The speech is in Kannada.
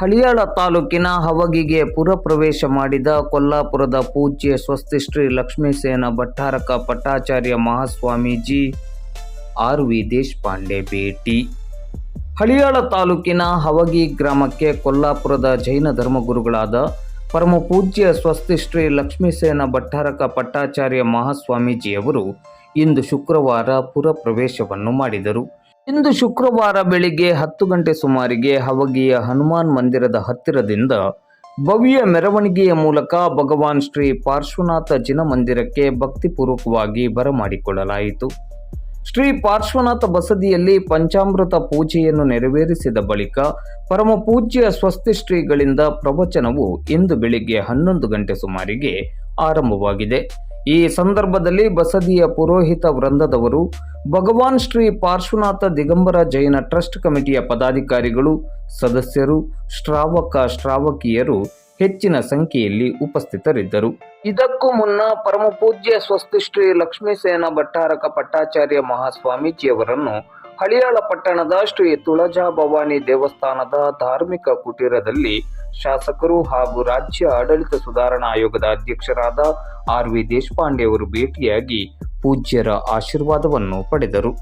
ಹಳಿಯಾಳ ತಾಲೂಕಿನ ಹವಗಿಗೆ ಪುರಪ್ರವೇಶ ಮಾಡಿದ ಕೊಲ್ಲಾಪುರದ ಪೂಜ್ಯ ಸ್ವಸ್ತಿ ಶ್ರೀ ಲಕ್ಷ್ಮೀಸೇನ ಭಟ್ಟಾರಕ ಪಟ್ಟಾಚಾರ್ಯ ಮಹಾಸ್ವಾಮೀಜಿ, ಆರ್ ವಿ ದೇಶಪಾಂಡೆ ಭೇಟಿ. ಹಳಿಯಾಳ ತಾಲೂಕಿನ ಹವಗಿ ಗ್ರಾಮಕ್ಕೆ ಕೊಲ್ಲಾಪುರದ ಜೈನ ಧರ್ಮಗುರುಗಳಾದ ಪರಮ ಪೂಜ್ಯ ಸ್ವಸ್ತಿ ಶ್ರೀ ಲಕ್ಷ್ಮೀಸೇನ ಭಟ್ಟಾರಕ ಪಟ್ಟಾಚಾರ್ಯ ಮಹಾಸ್ವಾಮೀಜಿಯವರು ಇಂದು ಶುಕ್ರವಾರ ಪುರ ಪ್ರವೇಶವನ್ನು ಮಾಡಿದರು. ಇಂದು ಶುಕ್ರವಾರ ಬೆಳಿಗ್ಗೆ ಹತ್ತು ಗಂಟೆ ಸುಮಾರಿಗೆ ಹವಗಿಯ ಹನುಮಾನ್ ಮಂದಿರದ ಹತ್ತಿರದಿಂದ ಭವ್ಯ ಮೆರವಣಿಗೆಯ ಮೂಲಕ ಭಗವಾನ್ ಶ್ರೀ ಪಾರ್ಶ್ವನಾಥ ಜಿನ ಮಂದಿರಕ್ಕೆ ಭಕ್ತಿಪೂರ್ವಕವಾಗಿ ಬರಮಾಡಿಕೊಳ್ಳಲಾಯಿತು. ಶ್ರೀ ಪಾರ್ಶ್ವನಾಥ ಬಸದಿಯಲ್ಲಿ ಪಂಚಾಮೃತ ಪೂಜೆಯನ್ನು ನೆರವೇರಿಸಿದ ಬಳಿಕ ಪರಮ ಪೂಜ್ಯ ಸ್ವಸ್ತಿ ಶ್ರೀಗಳಿಂದ ಪ್ರವಚನವು ಇಂದು ಬೆಳಿಗ್ಗೆ ಹನ್ನೊಂದು ಗಂಟೆ ಸುಮಾರಿಗೆ ಆರಂಭವಾಗಿದೆ. ಈ ಸಂದರ್ಭದಲ್ಲಿ ಬಸದಿಯ ಪುರೋಹಿತ ವೃಂದದವರು ಭಗವಾನ್ ಶ್ರೀ ಪಾರ್ಶ್ವನಾಥ ದಿಗಂಬರ ಜೈನ ಟ್ರಸ್ಟ್ ಕಮಿಟಿಯ ಪದಾಧಿಕಾರಿಗಳು, ಸದಸ್ಯರು, ಶ್ರಾವಕ ಶ್ರಾವಕಿಯರು ಹೆಚ್ಚಿನ ಸಂಖ್ಯೆಯಲ್ಲಿ ಉಪಸ್ಥಿತರಿದ್ದರು. ಇದಕ್ಕೂ ಮುನ್ನ ಪರಮಪೂಜ್ಯ ಸ್ವಸ್ತಿ ಶ್ರೀ ಲಕ್ಷ್ಮೀಸೇನ ಭಟ್ಟಾರಕ ಪಟ್ಟಾಚಾರ್ಯ ಮಹಾಸ್ವಾಮೀಜಿಯವರನ್ನು ಹಳಿಯಾಳ ಪಟ್ಟಣದ ಶ್ರೀ ತುಳಜಾ ಭವಾನಿ ದೇವಸ್ಥಾನದ ಧಾರ್ಮಿಕ ಕುಟೀರದಲ್ಲಿ ಶಾಸಕರು ಹಾಗೂ ರಾಜ್ಯ ಆಡಳಿತ ಸುಧಾರಣಾ ಆಯೋಗದ ಅಧ್ಯಕ್ಷರಾದ ಆರ್ ವಿ ದೇಶಪಾಂಡೆ ಅವರು ಭೇಟಿಯಾಗಿ ಪೂಜ್ಯರ ಆಶೀರ್ವಾದವನ್ನು ಪಡೆದರು.